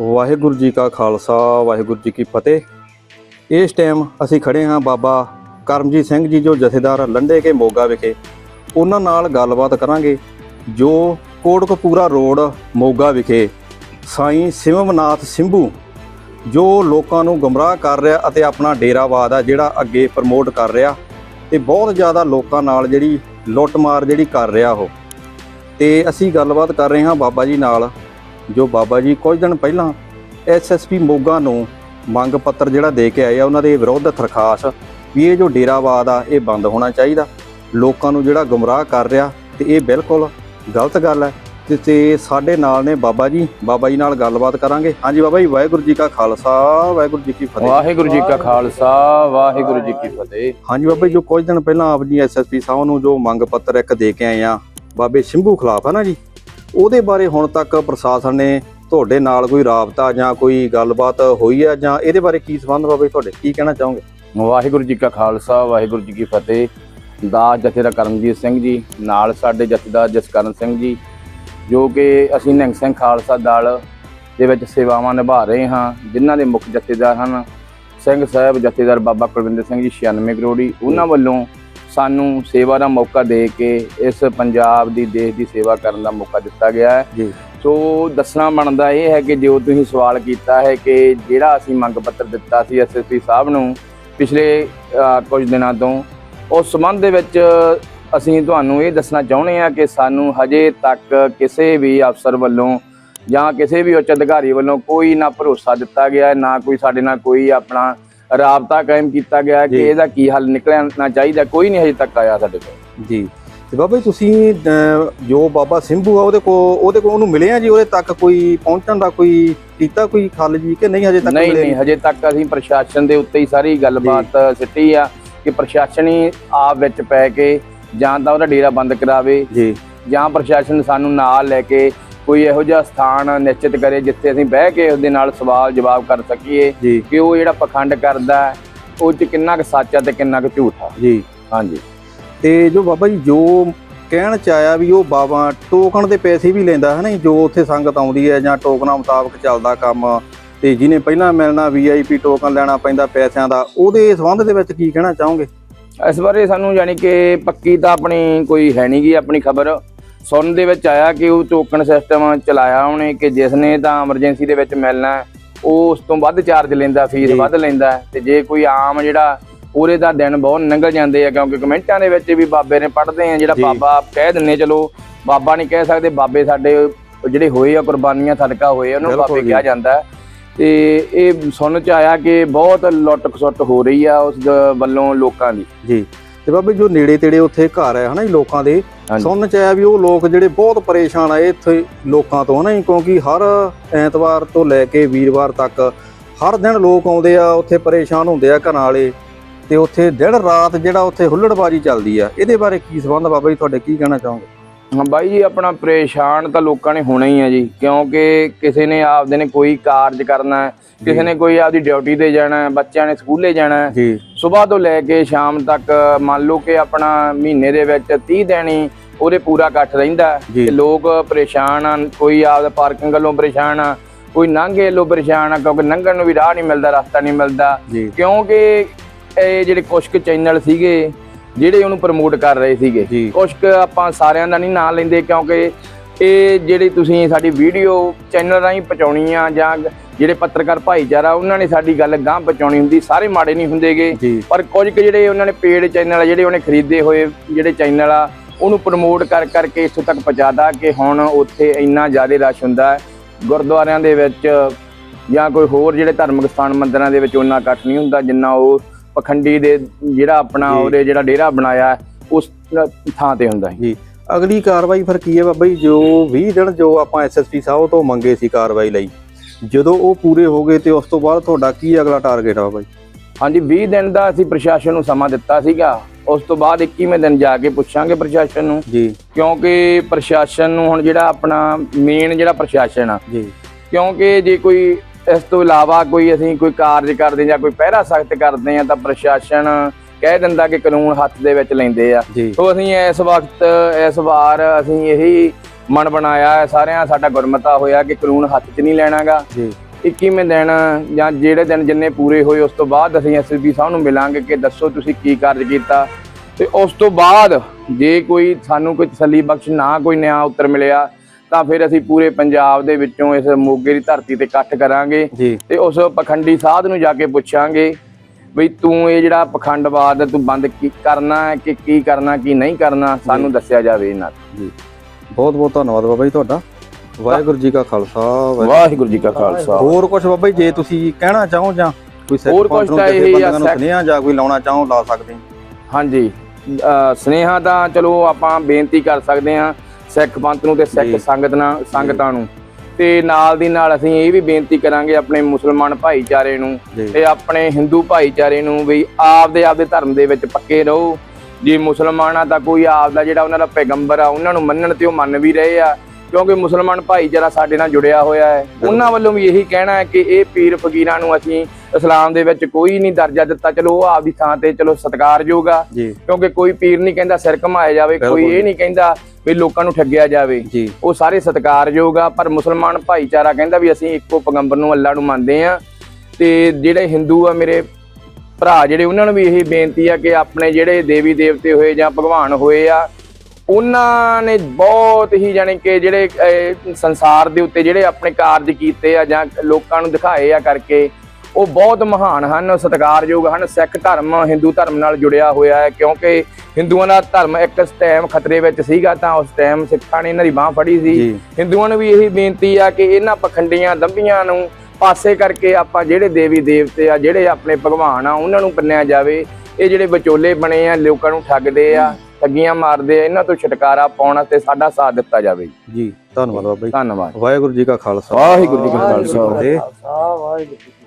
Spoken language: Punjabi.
ਵਾਹਿਗੁਰੂ ਜੀ ਕਾ ਖਾਲਸਾ, ਵਾਹਿਗੁਰੂ ਜੀ ਕੀ ਫਤਿਹ। ਇਸ ਟਾਈਮ ਅਸੀਂ ਖੜੇ ਹਾਂ ਬਾਬਾ ਕਰਮਜੀਤ ਸਿੰਘ ਜੀ ਜੋ ਜਥੇਦਾਰ ਲੰਡੇ ਕੇ ਮੋਗਾ ਵਿਖੇ। ਉਹਨਾਂ ਨਾਲ ਗੱਲਬਾਤ ਕਰਾਂਗੇ ਜੋ ਕੋਟਕਪੂਰਾ ਰੋਡ ਮੋਗਾ ਵਿਖੇ ਸਾਈਂ ਸਿਮਵਨਾਥ ਸਿੰਭੂ ਜੋ ਲੋਕਾਂ ਨੂੰ ਗਮਰਾਹ ਕਰ ਰਿਹਾ ਅਤੇ ਆਪਣਾ ਡੇਰਾਵਾਦ ਆ ਜਿਹੜਾ ਅੱਗੇ ਪ੍ਰਮੋਟ ਕਰ ਰਿਹਾ ਤੇ ਬਹੁਤ ਜ਼ਿਆਦਾ ਲੋਕਾਂ ਨਾਲ ਜਿਹੜੀ ਲੁੱਟਮਾਰ ਜਿਹੜੀ ਕਰ ਰਿਹਾ ਉਹ। ਤੇ ਅਸੀਂ ਗੱਲਬਾਤ ਕਰ ਰਹੇ ਹਾਂ ਬਾਬਾ ਜੀ ਨਾਲ। ਜੋ ਬਾਬਾ ਜੀ ਕੁਝ ਦਿਨ ਪਹਿਲਾਂ ਐਸਐਸਪੀ ਮੋਗਾ ਨੂੰ ਮੰਗ ਪੱਤਰ ਜਿਹੜਾ ਦੇ ਕੇ ਆਏ ਆ ਉਹਨਾਂ ਦੇ ਵਿਰੁੱਧ ਦਰਖਾਸਤ ਵੀ ਇਹ ਜੋ ਡੇਰਾਵਾਦ ਆ ਇਹ ਬੰਦ ਹੋਣਾ ਚਾਹੀਦਾ। ਲੋਕਾਂ ਨੂੰ ਜਿਹੜਾ ਗੁੰਮਰਾਹ ਕਰ ਰਿਹਾ ਤੇ ਇਹ ਬਿਲਕੁਲ ਗਲਤ ਗੱਲ ਹੈ ਤੇ- ਤੇ ਸਾਡੇ ਨਾਲ ਨੇ ਬਾਬਾ ਜੀ। ਬਾਬਾ ਜੀ ਨਾਲ ਗੱਲਬਾਤ ਕਰਾਂਗੇ। ਹਾਂਜੀ ਬਾਬਾ ਜੀ ਵਾਹਿਗੁਰੂ ਜੀ ਕਾ ਖਾਲਸਾ ਵਾਹਿਗੁਰੂ ਜੀ ਕੀ ਫਤਿਹ। ਵਾਹਿਗੁਰੂ ਜੀ ਕਾ ਖਾਲਸਾ ਵਾਹਿਗੁਰੂ ਜੀ ਕੀ ਫਤਿਹ। ਹਾਂਜੀ ਬਾਬਾ ਜੀ ਜੋ ਕੁਝ ਦਿਨ ਪਹਿਲਾਂ ਆਪ ਜੀ ਐਸਐਸਪੀ ਸਾਹਿਬ ਨੂੰ ਜੋ ਮੰਗ ਪੱਤਰ ਇੱਕ ਦੇ ਕੇ ਆਏ ਆ ਬਾਬੇ ਸ਼ੰਭੂ ਖਿਲਾਫ ਹੈ ਨਾ ਜੀ? ਉਹਦੇ ਬਾਰੇ ਹੁਣ ਤੱਕ ਪ੍ਰਸ਼ਾਸਨ ਨੇ ਤੁਹਾਡੇ ਨਾਲ ਕੋਈ ਰਾਬਤਾ ਜਾਂ ਕੋਈ ਗੱਲਬਾਤ ਹੋਈ ਹੈ ਜਾਂ ਇਹਦੇ ਬਾਰੇ ਕੀ ਸੰਬੰਧ ਬਾਬਾ ਜੀ ਤੁਹਾਡੇ? ਕੀ ਕਹਿਣਾ ਚਾਹੋਗੇ? ਵਾਹਿਗੁਰੂ ਜੀ ਕਾ ਖਾਲਸਾ, ਵਾਹਿਗੁਰੂ ਜੀ ਕੀ ਫਤਿਹ। ਦਾ ਜਥੇਦਾਰ ਕਰਮਜੀਤ ਸਿੰਘ ਜੀ, ਨਾਲ ਸਾਡੇ ਜਥੇਦਾਰ ਜਸਕਰਨ ਸਿੰਘ ਜੀ, ਜੋ ਕਿ ਅਸੀਂ ਨਿਹੰਗ ਸਿੰਘ ਖਾਲਸਾ ਦਲ ਦੇ ਵਿੱਚ ਸੇਵਾਵਾਂ ਨਿਭਾ ਰਹੇ ਹਾਂ, ਜਿਨ੍ਹਾਂ ਦੇ ਮੁੱਖ ਜਥੇਦਾਰ ਹਨ। ਸਿੰਘ ਸਾਹਿਬ, ਜਥੇਦਾਰ ਬਾਬਾ ਕੁਲਵਿੰਦਰ ਸਿੰਘ ਜੀ 96 ਕਰੋੜੀ, ਉਹਨਾਂ ਵੱਲੋਂ ਸਾਨੂੰ ਸੇਵਾ ਦਾ ਮੌਕਾ ਦੇ ਕੇ ਇਸ ਪੰਜਾਬ ਦੀ ਦੇਸ਼ ਦੀ ਸੇਵਾ ਕਰਨ ਦਾ ਮੌਕਾ ਦਿੱਤਾ ਗਿਆ ਹੈ। ਜੀ। ਸੋ ਦੱਸਣਾ ਬਣਦਾ ਇਹ ਹੈ ਕਿ ਜੋ ਤੁਸੀਂ ਸਵਾਲ ਕੀਤਾ ਹੈ ਕਿ ਜਿਹੜਾ ਅਸੀਂ ਮੰਗ ਪੱਤਰ ਦਿੱਤਾ ਸੀ ਐਸਐਸਪੀ ਸਾਹਿਬ ਨੂੰ ਪਿਛਲੇ ਕੁਝ ਦਿਨਾਂ ਤੋਂ ਉਸ ਸੰਬੰਧ ਦੇ ਵਿੱਚ ਅਸੀਂ ਤੁਹਾਨੂੰ ਇਹ ਦੱਸਣਾ ਚਾਹੁੰਦੇ ਹਾਂ ਕਿ ਸਾਨੂੰ ਹਜੇ ਤੱਕ ਕਿਸੇ ਵੀ ਅਫਸਰ ਵੱਲੋਂ ਜਾਂ ਕਿਸੇ ਵੀ ਉੱਚ ਅਧਿਕਾਰੀ ਵੱਲੋਂ ਕੋਈ ਨਾ ਭਰੋਸਾ ਦਿੱਤਾ ਗਿਆ ਹੈ, ਨਾ ਕੋਈ ਸਾਡੇ ਨਾਲ ਕੋਈ ਆਪਣਾ ਰਾਬਤਾ ਕਾਇਮ ਕੀਤਾ ਗਿਆ ਕਿ। ਇਹਦਾ ਕੀ ਹੱਲ ਨਿਕਲਣਾ ਚਾਹੀਦਾ ਕੋਈ ਨਹੀਂ ਹਜੇ ਤੱਕ ਆਇਆ ਸਾਡੇ ਕੋਲ। ਜੀ। ਤੇ ਬਾਬਾ ਜੀ ਤੁਸੀਂ ਜੋ ਬਾਬਾ ਸਿੰਭੂ ਆ ਉਹਦੇ ਕੋ ਉਹਦੇ ਕੋ ਉਹਨੂੰ ਮਿਲੇ ਆ ਜੀ? ਉਹਦੇ ਤੱਕ ਕੋਈ ਪਹੁੰਚਣ ਦਾ ਕੋਈ ਕੀਤਾ ਕੋਈ ਖੱਲ ਜੀ ਕਿ ਨਹੀਂ ਹਜੇ ਤੱਕ ਨਹੀਂ ਨਹੀਂ ਹਜੇ ਤੱਕ ਅਸੀਂ ਪ੍ਰਸ਼ਾਸਨ ਦੇ ਉੱਤੇ ਹੀ ਸਾਰੀ ਗੱਲਬਾਤ ਸਿੱਟੀ ਆ ਕਿ ਪ੍ਰਸ਼ਾਸਨ ਹੀ ਆਪ ਵਿੱਚ ਪੈ ਕੇ ਜਾਂ ਤਾਂ ਉਹਦਾ ਡੇਰਾ ਬੰਦ ਕਰਾਵੇ ਜੀ। ਜਾਂ ਪ੍ਰਸ਼ਾਸਨ ਸਾਨੂੰ ਨਾਲ ਲੈ ਕੇ ਕੋਈ ਇਹੋ ਜਿਹਾ ਸਥਾਨ ਨਿਸ਼ਚਿਤ ਕਰੇ ਜਿੱਥੇ ਅਸੀਂ ਬਹਿ ਕੇ ਉਹਦੇ ਨਾਲ ਸਵਾਲ ਜਵਾਬ ਕਰ ਸਕੀਏ ਕਿ ਉਹ ਜਿਹੜਾ ਪਖੰਡ ਕਰਦਾ ਉਹ ਚ ਕਿੰਨਾ ਕੁ ਸੱਚ ਆ ਤੇ ਕਿੰਨਾ ਕੁ ਝੂਠ ਆ। ਜੀ। ਹਾਂਜੀ। ਤੇ ਜੋ ਬਾਬਾ ਜੀ ਜੋ ਕਹਿਣ ਚ ਆਇਆ ਵੀ ਉਹ ਬਾਬਾ ਟੋਕਨ ਦੇ ਪੈਸੇ ਵੀ ਲੈਂਦਾ ਹੈ ਨਾ ਜੀ, ਜੋ ਉੱਥੇ ਸੰਗਤ ਆਉਂਦੀ ਹੈ ਜਾਂ ਟੋਕਨਾਂ ਮੁਤਾਬਕ ਚੱਲਦਾ ਕੰਮ ਤੇ ਜਿਹਨੇ ਪਹਿਲਾਂ ਮਿਲਣਾ ਵੀਆਈਪੀ ਟੋਕਨ ਲੈਣਾ ਪੈਂਦਾ ਪੈਸਿਆਂ ਦਾ ਉਹਦੇ ਸੰਬੰਧ ਦੇ ਵਿੱਚ ਕੀ ਕਹਿਣਾ ਚਾਹੋਗੇ? ਇਸ ਬਾਰੇ ਸਾਨੂੰ ਯਾਨੀ ਕਿ ਪੱਕੀ ਤਾਂ ਆਪਣੀ ਕੋਈ ਹੈ ਨਹੀਂਗੀ ਆਪਣੀ ਖਬਰ। ਸੁਣਨ ਦੇ ਵਿੱਚ ਆਇਆ ਕਿ ਉਹ ਟੋਕਨ ਸਿਸਟਮ ਚਲਾਇਆ ਉਹਨੇ ਕਿ ਜਿਸ ਨੇ ਤਾਂ ਐਮਰਜੈਂਸੀ ਦੇ ਵਿੱਚ ਮਿਲਣਾ ਉਹ ਉਸ ਤੋਂ ਵੱਧ ਚਾਰਜ ਲੈਂਦਾ ਫੀਸ। ਵੱਧ ਲੈਂਦਾ ਤੇ ਜੇ ਕੋਈ ਆਮ ਜਿਹੜਾ ਪੂਰੇ ਦਾ ਦਿਨ ਬਹੁਤ ਲੰਘ ਜਾਂਦੇ ਆ ਕਿਉਂਕਿ ਕਮੈਂਟਾਂ ਦੇ ਵਿੱਚ ਵੀ ਬਾਬੇ ਨੇ ਪੜ੍ਹਦੇ ਆ ਜਿਹੜਾ। ਬਾਬਾ ਕਹਿ ਦਿੰਨੇ ਚਲੋ ਬਾਬਾ ਨਹੀਂ ਕਹਿ ਸਕਦੇ ਬਾਬੇ ਸਾਡੇ ਜਿਹੜੇ ਹੋਏ ਆ ਕੁਰਬਾਨੀਆਂ ਸਦਕਾ ਹੋਏ ਉਹਨਾਂ ਨੂੰ ਬਾਬੇ। ਕਿਹਾ ਜਾਂਦਾ ਤੇ ਇਹ ਸੁਣਨ ਚ ਆਇਆ ਕਿ ਬਹੁਤ ਲੁੱਟ ਖਸੁੱਟ ਹੋ ਰਹੀ ਆ ਉਸ ਵੱਲੋਂ ਲੋਕਾਂ ਦੀ ਜੀ ਤੇ ਬਾਬਾ ਜੀ ਜੋ ਨੇੜੇ ਤੇੜੇ ਉੱਥੇ ਘਰ ਹੈ ਹਨਾ ਜੀ ਲੋਕਾਂ ਦੇ। ਸੁਣਨ ਚ ਆਇਆ ਵੀ ਉਹ ਲੋਕ ਜਿਹੜੇ ਬਹੁਤ ਪਰੇਸ਼ਾਨ ਆ ਇੱਥੇ ਲੋਕਾਂ ਤੋਂ ਹਨਾ ਜੀ ਕਿਉਂਕਿ ਹਰ ਐਤਵਾਰ ਤੋਂ ਲੈ ਕੇ ਵੀਰਵਾਰ ਤੱਕ ਹਰ ਦਿਨ ਲੋਕ ਆਉਂਦੇ ਆ ਉੱਥੇ ਪਰੇਸ਼ਾਨ ਹੁੰਦੇ ਆ ਘਰਾਂ ਵਾਲੇ ਤੇ ਉੱਥੇ ਦਿਨ ਰਾਤ ਜਿਹੜਾ ਉੱਥੇ ਹੁੱਲੜਬਾਜੀ ਚੱਲਦੀ ਆ ਇਹਦੇ ਬਾਰੇ ਕੀ ਸਬੰਧ ਬਾਬਾ ਜੀ ਤੁਹਾਡੇ ਕੀ ਕਹਿਣਾ ਚਾਹੋਗੇ ਹਾਂ ਬਾਈ ਜੀ ਆਪਣਾ ਪਰੇਸ਼ਾਨ ਤਾਂ ਲੋਕਾਂ ਨੇ ਹੋਣਾ ਹੀ ਆ ਜੀ ਕਿਉਂਕਿ ਕਿਸੇ ਨੇ ਆਪਦੇ ਨੇ ਕੋਈ ਕਾਰਜ ਕਰਨਾ ਹੈ ਕਿਸੇ ਨੇ ਕੋਈ ਆਪਦੀ ਡਿਊਟੀ ਤੇ ਜਾਣਾ ਹੈ ਬੱਚਿਆਂ ਨੇ ਸਕੂਲੇ ਜਾਣਾ ਹੈ ਜੀ। ਸਵੇਰ ਤੋਂ ਲੈ ਕੇ ਸ਼ਾਮ ਤੱਕ ਮੰਨ ਲਓ ਕਿ ਆਪਣਾ ਮਹੀਨੇ ਦੇ ਵਿੱਚ 30 ਦਿਨ ਹੀ ਉਹਦੇ ਪੂਰਾ ਇਕੱਠ ਰਹਿੰਦਾ ਹੈ। ਤੇ ਲੋਕ ਪਰੇਸ਼ਾਨ ਆ ਕੋਈ ਆਪਦਾ ਪਾਰਕਿੰਗ ਵੱਲੋਂ ਪਰੇਸ਼ਾਨ ਆ ਕੋਈ ਲੰਘੇ ਵੱਲੋਂ ਪਰੇਸ਼ਾਨ ਆ ਕਿਉਂਕਿ ਲੰਘਣ ਨੂੰ ਵੀ ਰਾਹ ਨਹੀਂ ਮਿਲਦਾ ਰਸਤਾ ਨਹੀਂ ਮਿਲਦਾ। ਕਿਉਂਕਿ ਇਹ ਜਿਹੜੇ ਕੁਛ ਕੁ ਚੈਨਲ ਸੀਗੇ ਜਿਹੜੇ ਉਹਨੂੰ ਪ੍ਰਮੋਟ ਕਰ ਰਹੇ ਸੀਗੇ। ਜੀ। ਕੁਛ ਕੁ ਆਪਾਂ ਸਾਰਿਆਂ ਦਾ ਨਹੀਂ ਨਾਂ ਲੈਂਦੇ ਕਿਉਂਕਿ ਇਹ ਜਿਹੜੀ ਤੁਸੀਂ ਸਾਡੀ ਵੀਡੀਓ ਚੈਨਲ ਰਾਹੀਂ ਪਹੁੰਚਾਉਣੀ ਆ ਜਾਂ ਜਿਹੜੇ ਪੱਤਰਕਾਰ ਭਾਈਚਾਰਾ ਉਹਨਾਂ ਨੇ ਸਾਡੀ ਗੱਲ ਗਾਂਹ ਪਹੁੰਚਾਉਣੀ ਹੁੰਦੀ ਸਾਰੇ ਮਾੜੇ ਨਹੀਂ ਹੁੰਦੇਗੇ। ਪਰ ਕੁਝ ਕੁ ਜਿਹੜੇ ਉਹਨਾਂ ਨੇ ਪੇਡ ਚੈਨਲ ਆ ਜਿਹੜੇ ਉਹਨੇ ਖਰੀਦੇ ਹੋਏ ਜਿਹੜੇ ਚੈਨਲ ਆ ਉਹਨੂੰ ਪ੍ਰਮੋਟ ਕਰ ਕਰਕੇ ਇੱਥੋਂ ਤੱਕ ਪਹੁੰਚਾਦਾ ਕਿ ਹੁਣ ਉੱਥੇ ਇੰਨਾ ਜ਼ਿਆਦਾ ਰਸ਼ ਹੁੰਦਾ ਗੁਰਦੁਆਰਿਆਂ ਦੇ ਵਿੱਚ ਜਾਂ ਕੋਈ ਹੋਰ ਜਿਹੜੇ ਧਾਰਮਿਕ ਸਥਾਨ ਮੰਦਿਰਾਂ ਦੇ ਵਿੱਚ ਉਹਨਾਂ ਇਕੱਠ ਨਹੀਂ ਹੁੰਦਾ ਜਿੰਨਾ ਉਹ ਪਖੰਡੀ ਦੇ ਜਿਹੜਾ ਆਪਣਾ। ਉਹਦੇ ਜਿਹੜਾ ਡੇਰਾ ਬਣਾਇਆ ਉਸ ਥਾਂ ਤੇ ਹੁੰਦਾ ਹੈ। ਜੀ। ਅਗਲੀ ਕਾਰਵਾਈ ਫਿਰ ਕੀ ਹੈ ਬਾਬਾ ਜੀ? ਜੋ 20 ਦਿਨ ਜੋ ਆਪਾਂ ਐਸਐਸਪੀ ਸਾਹਿਬ ਤੋਂ ਮੰਗੇ ਸੀ ਕਾਰਵਾਈ ਲਈ ਜਦੋਂ ਉਹ ਪੂਰੇ ਹੋ ਗਏ ਤੇ ਉਸ ਤੋਂ ਬਾਅਦ ਤੁਹਾਡਾ ਕੀ ਅਗਲਾ ਟਾਰਗੇਟ ਆ ਜੀ? ਹਾਂਜੀ 20 ਦਿਨ ਦਾ ਅਸੀਂ ਪ੍ਰਸ਼ਾਸਨ ਨੂੰ ਸਮਾਂ ਦਿੱਤਾ ਸੀਗਾ। ਉਸ ਤੋਂ ਬਾਅਦ 21ਵੇਂ ਦਿਨ ਜਾ ਕੇ ਪੁੱਛਾਂਗੇ ਪ੍ਰਸ਼ਾਸਨ ਨੂੰ। ਜੀ। ਕਿਉਂਕਿ ਪ੍ਰਸ਼ਾਸਨ ਨੂੰ ਹੁਣ ਜਿਹੜਾ ਆਪਣਾ ਮੇਨ ਜਿਹੜਾ ਪ੍ਰਸ਼ਾਸਨ ਆ ਜੀ। ਕਿਉਂਕਿ ਜੇ ਕੋਈ ਇਸ ਤੋਂ ਇਲਾਵਾ ਕੋਈ ਅਸੀਂ ਕੋਈ ਕਾਰਜ ਕਰਦੇ ਜਾਂ ਕੋਈ ਪਹਿਰਾ ਸਖਤ ਕਰਦੇ ਆ ਤਾਂ ਪ੍ਰਸ਼ਾਸਨ ਕਹਿ ਦਿੰਦਾ ਕਿ ਕਾਨੂੰਨ ਹੱਥ ਦੇ ਵਿੱਚ ਲੈਂਦੇ ਆ। ਸੋ ਅਸੀਂ ਇਸ ਵਕਤ ਇਸ ਵਾਰ ਅਸੀਂ ਇਹੀ ਮਨ ਬਣਾਇਆ ਸਾਰਿਆਂ ਸਾਡਾ ਗੁਰਮਤਾ ਹੋਇਆ ਕਿ ਕਾਨੂੰਨ ਹੱਥ 'ਚ ਨਹੀਂ ਲੈਣਾਗਾ। ਜੀ। 21ਵੇਂ ਦਿਨ ਜਾਂ ਜਿਹੜੇ ਦਿਨ ਜਿੰਨੇ ਪੂਰੇ ਹੋਏ ਉਸ ਤੋਂ ਬਾਅਦ ਅਸੀਂ ਐਸਐਸਪੀ ਸਾਹਿਬ ਨੂੰ ਮਿਲਾਂਗੇ ਕਿ ਦੱਸੋ ਤੁਸੀਂ ਕੀ ਕਾਰਜ ਕੀਤਾ। ਤੇ ਉਸ ਤੋਂ ਬਾਅਦ ਜੇ ਕੋਈ ਸਾਨੂੰ ਕੋਈ ਤਸੱਲੀ ਬਖਸ਼ ਨਾ ਕੋਈ ਨਿਆਂ ਉੱਤਰ ਮਿਲਿਆ ਤਾਂ ਫਿਰ ਅਸੀਂ ਪੂਰੇ ਪੰਜਾਬ ਦੇ ਵਿੱਚੋਂ ਇਸ ਮੋਗੇ ਦੀ ਧਰਤੀ ਤੇ ਇਕੱਠ ਕਰਾਂਗੇ ਤੇ ਉਸ ਪਖੰਡੀ ਸਾਧ ਨੂੰ ਜਾ ਕੇ ਪੁੱਛਾਂਗੇ ਵੀ ਤੂੰ ਇਹ ਜਿਹੜਾ ਪਖੰਡਵਾਦ ਤੂੰ ਬੰਦ ਕੀ ਕਰਨਾ ਹੈ ਕਿ ਕੀ ਕਰਨਾ ਕੀ ਨਹੀਂ ਕਰਨਾ ਸਾਨੂੰ ਦੱਸਿਆ ਜਾਵੇ ਇਹਨਾਂ ਜੀ। ਬਹੁਤ ਬਹੁਤ ਧੰਨਵਾਦ ਬਾਬਾ ਜੀ ਤੁਹਾਡਾ। ਵਾਹਿਗੁਰੂ ਜੀ ਕਾ ਖਾਲਸਾ ਵਾਹਿਗੁਰੂ ਜੀ ਕਾ ਖਾਲਸਾ। ਹੋਰ ਕੁਝ ਬਾਬਾ ਜੀ ਜੇ ਤੁਸੀਂ ਕਹਿਣਾ ਚਾਹੋ ਜਾਂ ਕੋਈ ਸਿੱਖ ਹੋਰ ਨੂੰ ਤਾਂ ਇਹ ਸੁਨੇਹਾ ਜਾਂ ਕੋਈ ਲਾਉਣਾ ਚਾਹੋ ਲਾ ਸਕਦੇ ਹੋ। ਹਾਂਜੀ। ਸਨੇਹਾ ਤਾਂ ਚਲੋ ਆਪਾਂ ਬੇਨਤੀ ਕਰ ਸਕਦੇ ਹਾਂ ਸਿੱਖ ਪੰਥ ਨੂੰ ਤੇ। ਸਿੱਖ ਸੰਗਤ ਨਾਲ ਸੰਗਤਾਂ ਨੂੰ। ਤੇ ਨਾਲ ਦੀ ਨਾਲ ਅਸੀਂ ਇਹ ਵੀ ਬੇਨਤੀ ਕਰਾਂਗੇ ਆਪਣੇ ਮੁਸਲਮਾਨ ਭਾਈਚਾਰੇ ਨੂੰ ਤੇ ਆਪਣੇ ਹਿੰਦੂ ਭਾਈਚਾਰੇ ਨੂੰ ਵੀ ਆਪਦੇ ਆਪਦੇ ਧਰਮ ਦੇ ਵਿੱਚ ਪੱਕੇ ਰਹੋ। ਜੇ ਮੁਸਲਮਾਨ ਆ ਤਾਂ ਕੋਈ ਆਪਦਾ ਜਿਹੜਾ ਉਹਨਾਂ ਦਾ ਪੈਗੰਬਰ ਆ ਉਹਨਾਂ ਨੂੰ ਮੰਨਣ ਤੇ ਉਹ ਮੰਨ ਵੀ ਰਹੇ ਆ ਕਿਉਂਕਿ ਮੁਸਲਮਾਨ ਭਾਈਚਾਰਾ ਸਾਡੇ ਨਾਲ ਜੁੜਿਆ ਹੋਇਆ ਹੈ। ਉਹਨਾਂ ਵੱਲੋਂ ਵੀ ਇਹੀ ਕਹਿਣਾ ਹੈ ਕਿ ਇਹ ਪੀਰ ਫਕੀਰਾਂ ਨੂੰ ਅਸੀਂ ਇਸਲਾਮ ਦੇ ਵਿੱਚ ਕੋਈ ਨਹੀਂ ਦਰਜਾ ਦਿੱਤਾ। ਚਲੋ ਉਹ ਆਪਦੀ ਥਾਂ ਤੇ ਚਲੋ ਸਤਿਕਾਰਯੋਗ ਆ। ਕਿਉਂਕਿ ਕੋਈ ਪੀਰ ਨਹੀਂ ਕਹਿੰਦਾ ਸਿਰ ਘਮਾਇਆ ਜਾਵੇ ਕੋਈ। ਇਹ ਨਹੀਂ ਕਹਿੰਦਾ ਵੀ ਲੋਕਾਂ ਨੂੰ ਠੱਗਿਆ ਜਾਵੇ। ਉਹ ਸਾਰੇ ਸਤਿਕਾਰਯੋਗ ਆ ਪਰ ਮੁਸਲਮਾਨ ਭਾਈਚਾਰਾ ਕਹਿੰਦਾ ਵੀ ਅਸੀਂ ਇੱਕੋ ਪੈਗੰਬਰ ਨੂੰ ਅੱਲਾ ਨੂੰ ਮੰਨਦੇ ਆ ਤੇ ਜਿਹੜੇ ਹਿੰਦੂ ਆ ਮੇਰੇ ਭਰਾ ਜਿਹੜੇ ਉਹਨਾਂ ਨੂੰ ਵੀ ਇਹੀ ਬੇਨਤੀ ਆ ਕਿ ਆਪਣੇ ਜਿਹੜੇ ਦੇਵੀ ਦੇਵਤੇ ਹੋਏ ਜਾਂ ਭਗਵਾਨ ਹੋਏ ਆ ਉਹਨਾਂ ਨੇ ਬਹੁਤ ਹੀ ਜਾਣੀ ਕਿ ਜਿਹੜੇ ਸੰਸਾਰ ਦੇ ਉੱਤੇ ਜਿਹੜੇ ਆਪਣੇ ਕਾਰਜ ਕੀਤੇ ਆ ਜਾਂ ਲੋਕਾਂ ਨੂੰ ਦਿਖਾਏ ਆ ਕਰਕੇ ਉਹ ਬਹੁਤ ਮਹਾਨ ਹਨ ਸਤਿਕਾਰਯੋਗ ਹਨ ਸਿੱਖ ਧਰਮ ਹਿੰਦੂ ਧਰਮ ਨਾਲ ਜੁੜਿਆ ਹੋਇਆ ਹੈ ਕਿਉਂਕਿ ਹਿੰਦੂਆਂ ਦਾ ਧਰਮ ਇੱਕ ਟਾਈਮ ਖਤਰੇ ਵਿੱਚ ਸੀਗਾ ਤਾਂ ਉਸ ਟਾਈਮ ਸਿੱਖਾਂ ਨੇ ਇਹਨਾਂ ਦੀ ਬਾਹ ਫੜੀ ਸੀ। ਹਿੰਦੂਆਂ ਨੂੰ ਵੀ ਇਹੀ ਬੇਨਤੀ ਆ ਕਿ ਇਹਨਾਂ ਪਖੰਡੀਆਂ ਦੰਭੀਆਂ ਨੂੰ ਪਾਸੇ ਕਰਕੇ ਆਪਾਂ ਜਿਹੜੇ ਦੇਵੀ ਦੇਵਤੇ ਆ ਜਿਹੜੇ ਆਪਣੇ ਭਗਵਾਨ ਆ ਉਹਨਾਂ ਨੂੰ ਮੰਨਿਆ ਜਾਵੇ। ਇਹ ਜਿਹੜੇ ਵਿਚੋਲੇ ਬਣੇ ਆ ਲੋਕਾਂ ਨੂੰ ਠੱਗਦੇ ਆ। ਠੱਗੀਆਂ ਮਾਰਦੇ ਆ ਇਹਨਾਂ ਤੋਂ ਛੁਟਕਾਰਾ ਪਾਉਣ ਤੇ ਸਾਡਾ ਸਾਥ ਦਿੱਤਾ ਜਾਵੇ ਜੀ। ਧੰਨਵਾਦ ਬਾਬਾ ਜੀ। ਧੰਨਵਾਦ। ਵਾਹਿਗੁਰੂ ਜੀ ਕਾ ਖਾਲਸਾ। ਵਾਹਿਗੁਰੂ ਜੀ ਕਾ ਖਾਲਸਾ। ਫਤਿਹ। ਵਾਹਿਗੁਰੂ ਜੀ